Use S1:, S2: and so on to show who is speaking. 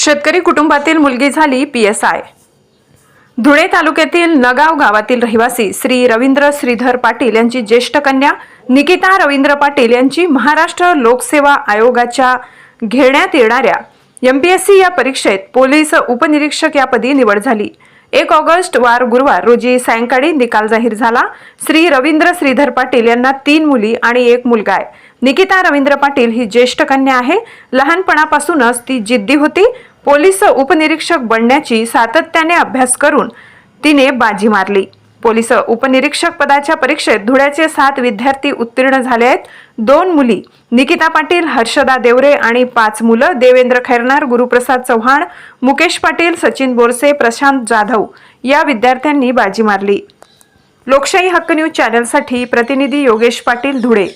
S1: शेतकरी कुटुंबातील मुलगी झाली पी एस आय. धुळे तालुक्यातील नगाव गावातील रहिवासी श्री रवींद्र श्रीधर पाटील यांची ज्येष्ठ कन्या निकिता रवींद्र पाटील यांची महाराष्ट्र लोकसेवा आयोगाच्या घेण्यात येणाऱ्या एम पी एस सी या परीक्षेत पोलीस उपनिरीक्षक यापदी निवड झाली. एक ऑगस्ट वार गुरुवार रोजी सायंकाळी निकाल जाहीर झाला. श्री रवींद्र श्रीधर पाटील यांना तीन मुली आणि एक मुलगा आहे. निकिता रवींद्र पाटील ही ज्येष्ठ कन्या आहे. लहानपणापासूनच ती जिद्दी होती. पोलीस उपनिरीक्षक बनण्याची सातत्याने अभ्यास करून तिने बाजी मारली. पोलीस उपनिरीक्षक पदाच्या परीक्षेत धुळ्याचे सात विद्यार्थी उत्तीर्ण झाले आहेत. दोन मुली निकिता पाटील हर्षदा देवरे आणि पाच मुलं देवेंद्र खैरनार गुरुप्रसाद चव्हाण मुकेश पाटील सचिन बोरसे प्रशांत जाधव या विद्यार्थ्यांनी बाजी मारली. लोकशाही हक्क न्यूज चॅनलसाठी प्रतिनिधी योगेश पाटील धुळे.